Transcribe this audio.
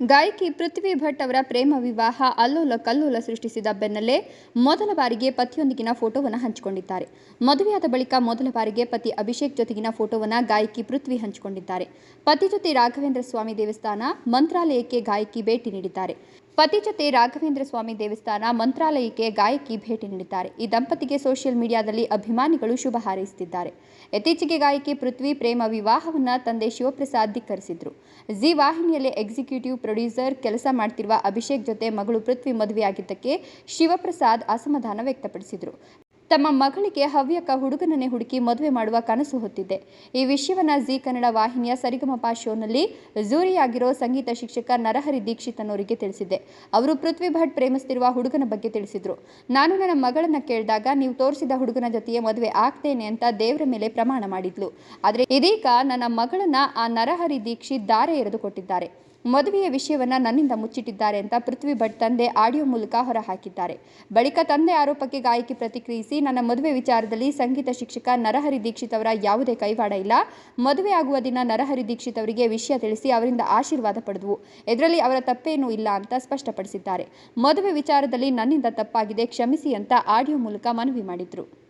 ಗಾಯಕಿ ಪೃಥ್ವಿ ಭಟ್ ಅವರ ಪ್ರೇಮ ವಿವಾಹ ಅಲ್ಲೋಲ ಕಲ್ಲೋಲ ಸೃಷ್ಟಿಸಿದ ಬೆನ್ನಲ್ಲೇ ಮೊದಲ ಬಾರಿಗೆ ಪತಿಯೊಂದಿಗಿನ ಫೋಟೋವನ್ನು ಹಂಚಿಕೊಂಡಿದ್ದಾರೆ. ಮದುವೆಯಾದ ಬಳಿಕ ಮೊದಲ ಬಾರಿಗೆ ಪತಿ ಅಭಿಷೇಕ್ ಜೊತೆಗಿನ ಫೋಟೋವನ್ನು ಗಾಯಕಿ ಪೃಥ್ವಿ ಹಂಚಿಕೊಂಡಿದ್ದಾರೆ. ಪತಿ ಜೊತೆ ರಾಘವೇಂದ್ರ ಸ್ವಾಮಿ ದೇವಸ್ಥಾನ ಮಂತ್ರಾಲಯಕ್ಕೆ ಗಾಯಕಿ ಭೇಟಿ ನೀಡಿದ್ದಾರೆ. ಪತಿ ಜೊತೆ ರಾಘವೇಂದ್ರ ಸ್ವಾಮಿ ದೇವಸ್ಥಾನ ಮಂತ್ರಾಲಯಕ್ಕೆ ಗಾಯಕಿ ಭೇಟಿ ನೀಡಿದ್ದಾರೆ. ಈ ದಂಪತಿಗೆ ಸೋಷಿಯಲ್ ಮೀಡಿಯಾದಲ್ಲಿ ಅಭಿಮಾನಿಗಳು ಶುಭ ಹಾರೈಸುತ್ತಿದ್ದಾರೆ. ಇತ್ತೀಚೆಗೆ ಗಾಯಕಿ ಪೃಥ್ವಿ ಪ್ರೇಮ ವಿವಾಹವನ್ನ ತಂದೆ ಶಿವಪ್ರಸಾದ್ ಧಿಕ್ಕರಿಸಿದ್ರು. ಜಿ ವಾಹಿನಿಯಲ್ಲಿ ಎಕ್ಸಿಕ್ಯೂಟಿವ್ ಪ್ರೊಡ್ಯೂಸರ್ ಕೆಲಸ ಮಾಡ್ತಿರುವ ಅಭಿಷೇಕ್ ಜೊತೆ ಮಗಳು ಪೃಥ್ವಿ ಮದುವೆಯಾಗಿದ್ದಕ್ಕೆ ಶಿವಪ್ರಸಾದ್ ಅಸಮಾಧಾನ ವ್ಯಕ್ತಪಡಿಸಿದರು. ತಮ್ಮ ಮಗಳಿಗೆ ಹವ್ಯಕ ಹುಡುಗನನ್ನೇ ಹುಡುಕಿ ಮದುವೆ ಮಾಡುವ ಕನಸು ಹೊತ್ತಿದ್ದೆ ಈ ವಿಷಯವನ್ನ ಜಿ ಕನ್ನಡ ವಾಹಿನಿಯ ಸರಿಗಮಪ ಶೋನಲ್ಲಿ ಜೂರಿಯಾಗಿರೋ ಸಂಗೀತ ಶಿಕ್ಷಕ ನರಹರಿ ದೀಕ್ಷಿತ್ ಅನ್ನೋರಿಗೆ ತಿಳಿಸಿದ್ದೆ. ಅವರು ಪೃಥ್ವಿ ಭಟ್ ಪ್ರೇಮಿಸ್ತಿರುವ ಹುಡುಗನ ಬಗ್ಗೆ ತಿಳಿಸಿದ್ರು. ನಾನು ನನ್ನ ಮಗಳನ್ನ ಕೇಳಿದಾಗ, ನೀವು ತೋರಿಸಿದ ಹುಡುಗನ ಜೊತೆಯೇ ಮದುವೆ ಆಗ್ತೇನೆ ಅಂತ ದೇವರ ಮೇಲೆ ಪ್ರಮಾಣ ಮಾಡಿದ್ಲು. ಆದರೆ ಇದೀಗ ನನ್ನ ಮಗಳನ್ನ ಆ ನರಹರಿ ದೀಕ್ಷಿತ್ ದಾರೆ ಎರೆದು ಕೊಟ್ಟಿದ್ದಾರೆ. ಮದುವೆಯ ವಿಷಯವನ್ನ ನನ್ನಿಂದ ಮುಚ್ಚಿಟ್ಟಿದ್ದಾರೆ ಅಂತ ಪೃಥ್ವಿ ಭಟ್ ತಂದೆ ಆಡಿಯೋ ಮೂಲಕ ಹೊರಹಾಕಿದ್ದಾರೆ. ಬಳಿಕ ತಂದೆ ಆರೋಪಕ್ಕೆ ಗಾಯಕಿ ಪ್ರತಿಕ್ರಿಯಿಸಿ, ನನ್ನ ಮದುವೆ ವಿಚಾರದಲ್ಲಿ ಸಂಗೀತ ಶಿಕ್ಷಕ ನರಹರಿ ದೀಕ್ಷಿತ್ ಅವರ ಯಾವುದೇ ಕೈವಾಡ ಇಲ್ಲ. ಮದುವೆ ಆಗುವ ದಿನ ನರಹರಿ ದೀಕ್ಷಿತ್ ಅವರಿಗೆ ವಿಷಯ ತಿಳಿಸಿ ಅವರಿಂದ ಆಶೀರ್ವಾದ ಪಡೆದವು. ಇದರಲ್ಲಿ ಅವರ ತಪ್ಪೇನೂ ಇಲ್ಲ ಅಂತ ಸ್ಪಷ್ಟಪಡಿಸಿದ್ದಾರೆ. ಮದುವೆ ವಿಚಾರದಲ್ಲಿ ನನ್ನಿಂದ ತಪ್ಪಾಗಿದೆ, ಕ್ಷಮಿಸಿ ಅಂತ ಆಡಿಯೋ ಮೂಲಕ ಮನವಿ ಮಾಡಿದ್ರು.